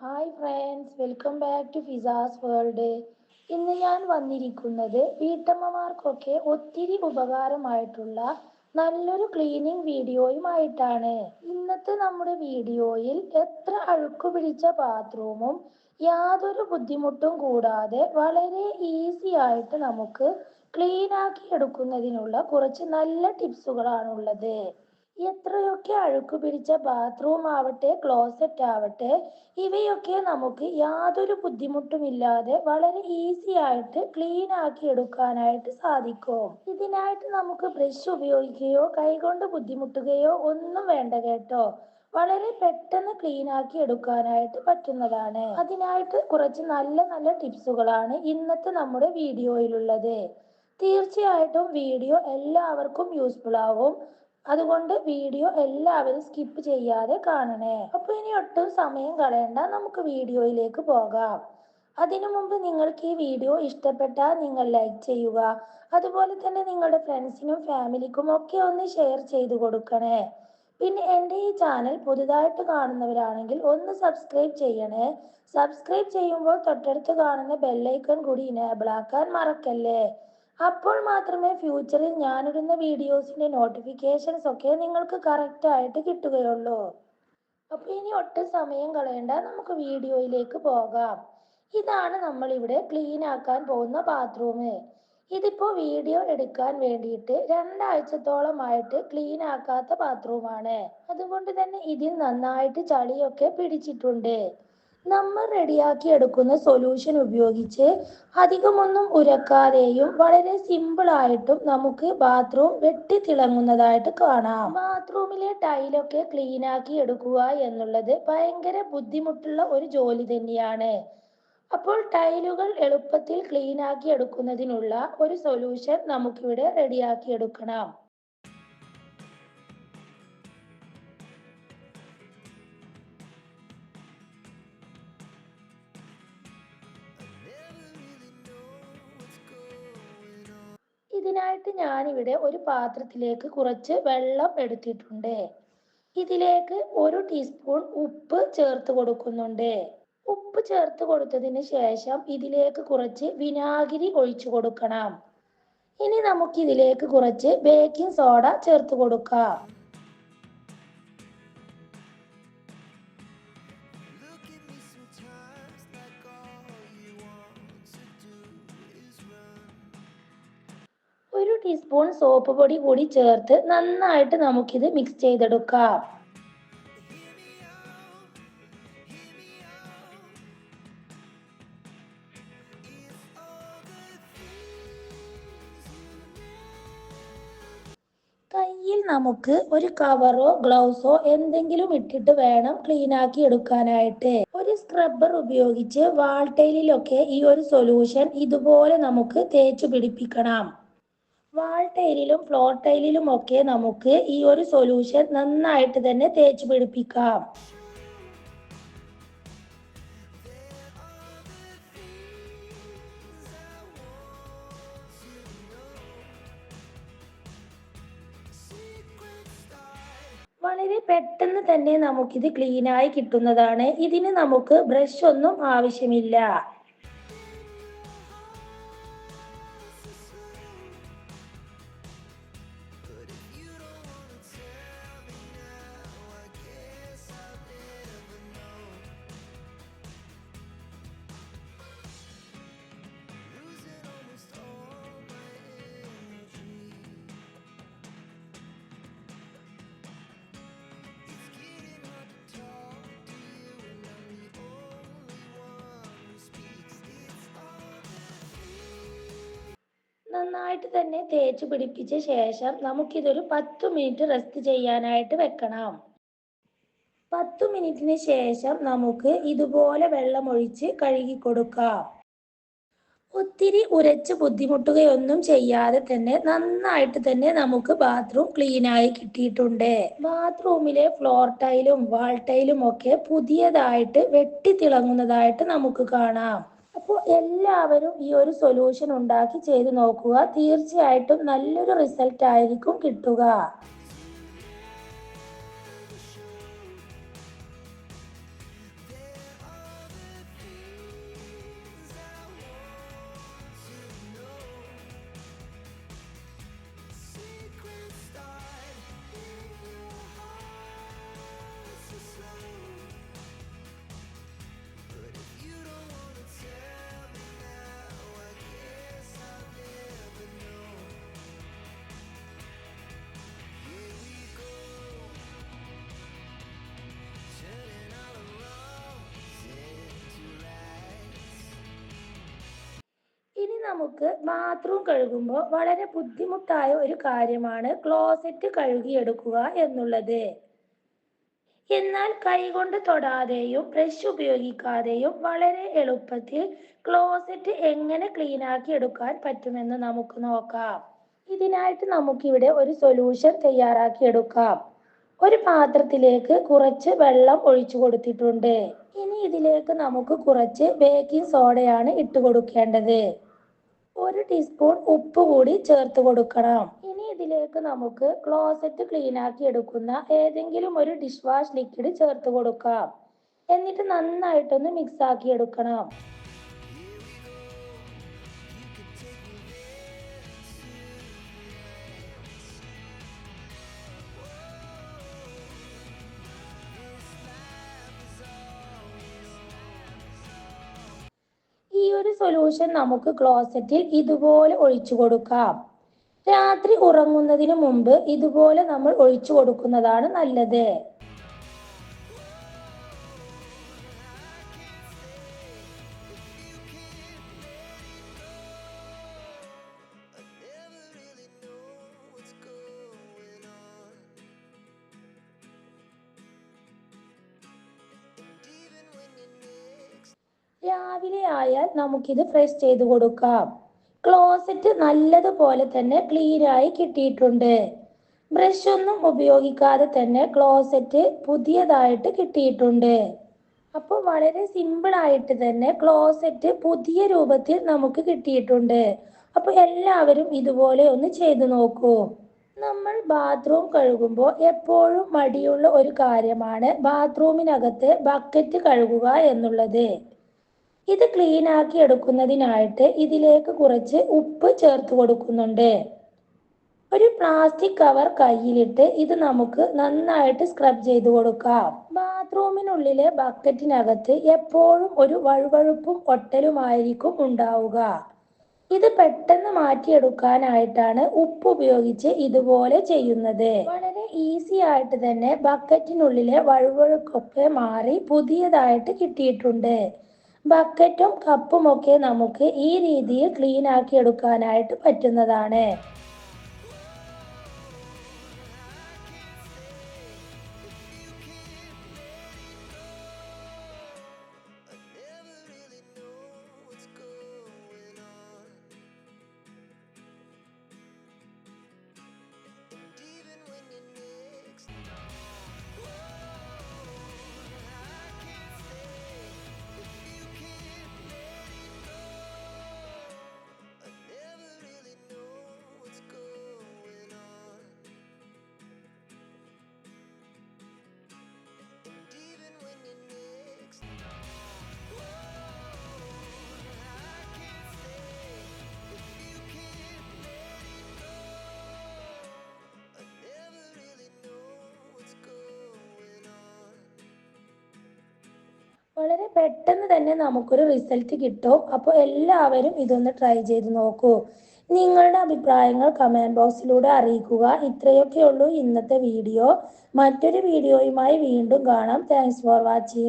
Hi friends welcome back to ഫിസാസ് world ഇന്ന് ഞാൻ വന്നിരിക്കുന്നത് വീട്ടമ്മമാർക്കൊക്കെ ഒത്തിരി ഉപകാരമായിട്ടുള്ള നല്ലൊരു ക്ലീനിങ് വീഡിയോയുമായിട്ടാണ് ഇന്നത്തെ നമ്മുടെ വീഡിയോയിൽ എത്ര അഴുക്കു പിടിച്ച ബാത്റൂമും യാതൊരു ബുദ്ധിമുട്ടും കൂടാതെ വളരെ ഈസി ആയിട്ട് നമുക്ക് ക്ലീനാക്കി എടുക്കുന്നതിനുള്ള കുറച്ച് നല്ല ടിപ്സുകളാണുള്ളത് എത്രയൊക്കെ അഴുക്ക് പിടിച്ച ബാത്റൂം ആവട്ടെ ക്ലോസറ്റ് ആവട്ടെ ഇവയൊക്കെ നമുക്ക് യാതൊരു ബുദ്ധിമുട്ടുമില്ലാതെ വളരെ ഈസി ആയിട്ട് ക്ലീൻ ആക്കി എടുക്കാനായിട്ട് സാധിക്കും? ഇതിനായിട്ട് നമുക്ക് ബ്രഷ് ഉപയോഗിക്കുകയോ കൈകൊണ്ട് ബുദ്ധിമുട്ടുകയോ ഒന്നും വേണ്ട കേട്ടോ. വളരെ പെട്ടെന്ന് ക്ലീൻ ആക്കി എടുക്കാനായിട്ട് പറ്റുന്നതാണ്. അതിനായിട്ട് കുറച്ച് നല്ല നല്ല ടിപ്സുകളാണ് ഇന്നത്തെ നമ്മുടെ വീഡിയോയിലുള്ളത്. തീർച്ചയായിട്ടും വീഡിയോ എല്ലാവർക്കും യൂസ്ഫുൾ ആവും. അതുകൊണ്ട് വീഡിയോ എല്ലാവരും സ്കിപ്പ് ചെയ്യാതെ കാണണേ. അപ്പൊ ഇനി ഒട്ടും സമയം കളയണ്ട. നമുക്ക് വീഡിയോയിലേക്ക് പോകാം. അതിനു മുമ്പ് നിങ്ങൾക്ക് ഈ വീഡിയോ ഇഷ്ടപ്പെട്ടാൽ നിങ്ങൾ ലൈക്ക് ചെയ്യുക. അതുപോലെ തന്നെ നിങ്ങളുടെ ഫ്രണ്ട്സിനും ഫാമിലിക്കും ഒക്കെ ഒന്ന് ഷെയർ ചെയ്തു കൊടുക്കണേ. പിന്നെ എന്റെ ഈ ചാനൽ പുതുതായിട്ട് കാണുന്നവരാണെങ്കിൽ ഒന്ന് സബ്സ്ക്രൈബ് ചെയ്യണേ. സബ്സ്ക്രൈബ് ചെയ്യുമ്പോൾ തൊട്ടടുത്ത് കാണുന്ന ബെല്ലൈക്കൺ കൂടി ഇനേബിൾ ആക്കാൻ മറക്കല്ലേ? അപ്പോൾ മാത്രമേ ഫ്യൂച്ചറിൽ ഞാനിടുന്ന വീഡിയോസിന്റെ നോട്ടിഫിക്കേഷൻസ് ഒക്കെ നിങ്ങൾക്ക് കറക്റ്റ് ആയിട്ട് കിട്ടുകയുള്ളൂ. അപ്പോൾ ഇനി ഒട്ടും സമയം കളയണ്ട. നമുക്ക് വീഡിയോയിലേക്ക് പോകാം. ഇതാണ് നമ്മൾ ഇവിടെ ക്ലീൻ ആക്കാൻ പോകുന്ന ബാത്റൂം ഇതിപ്പോ വീഡിയോ എടുക്കാൻ വേണ്ടിയിട്ട് രണ്ടാഴ്ചത്തോളമായിട്ട് ക്ലീൻ ആക്കാത്ത ബാത്റൂമാണ് അതുകൊണ്ട് തന്നെ ഇതിൽ നന്നായിട്ട് ചളിയൊക്കെ പിടിച്ചിട്ടുണ്ട്. നമ്മൾ റെഡിയാക്കി എടുക്കുന്ന സൊല്യൂഷൻ ഉപയോഗിച്ച് അധികമൊന്നും ഉരക്കാതെയും വളരെ സിമ്പിൾ ആയിട്ടും നമുക്ക് ബാത്റൂം വെട്ടി തിളങ്ങുന്നതായിട്ട് കാണാം. ബാത്റൂമിലെ ടൈലൊക്കെ ക്ലീൻ ആക്കി എടുക്കുക എന്നുള്ളത് ഭയങ്കര ബുദ്ധിമുട്ടുള്ള ഒരു ജോലി തന്നെയാണ്. അപ്പോൾ ടൈലുകൾ എളുപ്പത്തിൽ ക്ലീൻ ആക്കി എടുക്കുന്നതിനുള്ള ഒരു സൊല്യൂഷൻ നമുക്കിവിടെ റെഡിയാക്കി എടുക്കണം. ഇതിനായിട്ട് ഞാനിവിടെ ഒരു പാത്രത്തിലേക്ക് കുറച്ച് വെള്ളം എടുത്തിട്ടുണ്ട്. ഇതിലേക്ക് ഒരു ടീസ്പൂൺ ഉപ്പ് ചേർത്ത് കൊടുക്കുന്നുണ്ട്. ഉപ്പ് ചേർത്ത് കൊടുത്തതിന് ശേഷം ഇതിലേക്ക് കുറച്ച് വിനാഗിരി ഒഴിച്ചു കൊടുക്കണം. ഇനി നമുക്ക് ഇതിലേക്ക് കുറച്ച് ബേക്കിംഗ് സോഡ ചേർത്ത് കൊടുക്കാം. ടീസ്പൂൺ സോപ്പ് പൊടി കൂടി ചേർത്ത് നന്നായിട്ട് നമുക്കിത് മിക്സ് ചെയ്തെടുക്കാം. കയ്യിൽ നമുക്ക് ഒരു കവറോ ഗ്ലൗസോ എന്തെങ്കിലും ഇട്ടിട്ട് വേണം ക്ലീൻ ആക്കി എടുക്കാനായിട്ട്. ഒരു സ്ക്രബ്ബർ ഉപയോഗിച്ച് വാൾട്ടൈലിലൊക്കെ ഈ ഒരു സൊല്യൂഷൻ ഇതുപോലെ നമുക്ക് തേച്ചു പിടിപ്പിക്കണം. വാൾ ടൈലിലും ഫ്ലോർ ടൈലിലും ഒക്കെ നമുക്ക് ഈ ഒരു സൊല്യൂഷൻ നന്നായിട്ട് തന്നെ തേച്ച് പിടിപ്പിക്കാം. വളരെ പെട്ടെന്ന് തന്നെ നമുക്കിത് ക്ലീനായി കിട്ടുന്നതാണ്. ഇതിന് നമുക്ക് ബ്രഷ് ഒന്നും ആവശ്യമില്ല. നന്നായിട്ട് തന്നെ തേച്ച് പിടിപ്പിച്ച ശേഷം നമുക്കിതൊരു പത്ത് മിനിറ്റ് റെസ്റ്റ് ചെയ്യാനായിട്ട് വെക്കണം. പത്ത് മിനിറ്റിന് ശേഷം നമുക്ക് ഇതുപോലെ വെള്ളമൊഴിച്ച് കഴുകി കൊടുക്കാം. ഒത്തിരി ഉരച്ച് ബുദ്ധിമുട്ടുകയൊന്നും ചെയ്യാതെ തന്നെ നന്നായിട്ട് തന്നെ നമുക്ക് ബാത്റൂം ക്ലീൻ ആയി കിട്ടിയിട്ടുണ്ട്. ബാത്റൂമിലെ ഫ്ലോർ ടൈലും വാൾ ടൈലും ഒക്കെ പുതിയതായിട്ട് വെട്ടി തിളങ്ങുന്നതായിട്ട് നമുക്ക് കാണാം. അപ്പോൾ എല്ലാവരും ഈ ഒരു സൊല്യൂഷൻ ഉണ്ടാക്കി ചെയ്ത് നോക്കുക. തീർച്ചയായിട്ടും നല്ലൊരു റിസൾട്ട് ആയിരിക്കും കിട്ടുക. നമുക്ക് ബാത്റൂം കഴുകുമ്പോൾ വളരെ ബുദ്ധിമുട്ടായ ഒരു കാര്യമാണ് ക്ലോസറ്റ് കഴുകിയെടുക്കുക എന്നുള്ളത്. എന്നാൽ കൈകൊണ്ട് തൊടാതെയും ബ്രഷ് ഉപയോഗിക്കാതെയും വളരെ എളുപ്പത്തിൽ ക്ലോസറ്റ് എങ്ങനെ ക്ലീൻ ആക്കി എടുക്കാൻ പറ്റുമെന്ന് നമുക്ക് നോക്കാം. ഇതിനായിട്ട് നമുക്കിവിടെ ഒരു സൊല്യൂഷൻ തയ്യാറാക്കി എടുക്കാം. ഒരു പാത്രത്തിലേക്ക് കുറച്ച് വെള്ളം ഒഴിച്ചു കൊടുത്തിട്ടുണ്ട്. ഇനി ഇതിലേക്ക് നമുക്ക് കുറച്ച് ബേക്കിംഗ് സോഡയാണ് ഇട്ട് കൊടുക്കേണ്ടത്. ടീസ്പൂൺ ഉപ്പ് കൂടി ചേർത്ത് കൊടുക്കണം. ഇനി ഇതിലേക്ക് നമുക്ക് ക്ലോസറ്റ് ക്ലീൻ ആക്കി എടുക്കുന്ന ഏതെങ്കിലും ഒരു ഡിഷ് വാഷ് ലിക്വിഡ് ചേർത്ത് കൊടുക്കാം. എന്നിട്ട് നന്നായിട്ടൊന്ന് മിക്സ് ആക്കി എടുക്കണം. സൊല്യൂഷൻ നമുക്ക് ക്ലോസറ്റിൽ ഇതുപോലെ ഒഴിച്ചു കൊടുക്കാം. രാത്രി ഉറങ്ങുന്നതിന് മുമ്പ് ഇതുപോലെ നമ്മൾ ഒഴിച്ചു കൊടുക്കുന്നതാണ് നല്ലത്. രാവിലെ ആയാൽ നമുക്കിത് ഫ്രഷ് ചെയ്ത് കൊടുക്കാം. ക്ലോസറ്റ് നല്ലതുപോലെ തന്നെ ക്ലീൻ ആയി കിട്ടിയിട്ടുണ്ട്. ബ്രഷ് ഒന്നും ഉപയോഗിക്കാതെ തന്നെ ക്ലോസറ്റ് പുതിയതായിട്ട് കിട്ടിയിട്ടുണ്ട്. അപ്പോൾ വളരെ സിമ്പിൾ ആയിട്ട് തന്നെ ക്ലോസറ്റ് പുതിയ രൂപത്തിൽ നമുക്ക് കിട്ടിയിട്ടുണ്ട്. അപ്പോൾ എല്ലാവരും ഇതുപോലെ ഒന്ന് ചെയ്തു നോക്കൂ. നമ്മൾ ബാത്റൂം കഴുകുമ്പോൾ എപ്പോഴും മടിയുള്ള ഒരു കാര്യമാണ് ബാത്റൂമിനകത്ത് ബക്കറ്റ് കഴുകുക എന്നുള്ളത്. ഇത് ക്ലീൻ ആക്കി എടുക്കുന്നതിനായിട്ട് ഇതിലേക്ക് കുറച്ച് ഉപ്പ് ചേർത്ത് കൊടുക്കുന്നുണ്ട്. ഒരു പ്ലാസ്റ്റിക് കവർ കയ്യിലിട്ട് ഇത് നമുക്ക് നന്നായിട്ട് സ്ക്രബ് ചെയ്ത് കൊടുക്കാം. ബാത്റൂമിനുള്ളിലെ ബക്കറ്റിനകത്ത് എപ്പോഴും ഒരു വഴുവഴുപ്പും ഒട്ടലുമായിരിക്കും ഉണ്ടാവുക. ഇത് പെട്ടെന്ന് മാറ്റിയെടുക്കാനായിട്ടാണ് ഉപ്പ് ഉപയോഗിച്ച് ഇതുപോലെ ചെയ്യുന്നത്. വളരെ ഈസി ആയിട്ട് തന്നെ ബക്കറ്റിനുള്ളിലെ വഴുവഴുക്കൊക്കെ മാറി പുതിയതായിട്ട് കിട്ടിയിട്ടുണ്ട്. ബക്കറ്റും കപ്പും ഒക്കെ നമുക്ക് ഈ രീതിയിൽ ക്ലീൻ ആക്കി എടുക്കാനായിട്ട് പറ്റുന്നതാണ്. വളരെ പെട്ടെന്ന് തന്നെ നമുക്കൊരു റിസൾട്ട് കിട്ടും. അപ്പോൾ എല്ലാവരും ഇതൊന്ന് ട്രൈ ചെയ്ത് നോക്കൂ. നിങ്ങളുടെ അഭിപ്രായങ്ങൾ കമന്റ് ബോക്സിലൂടെ അറിയിക്കുക. ഇത്രയൊക്കെയുള്ളൂ ഇന്നത്തെ വീഡിയോ മറ്റൊരു വീഡിയോയുമായി വീണ്ടും കാണാം. Thanks for watching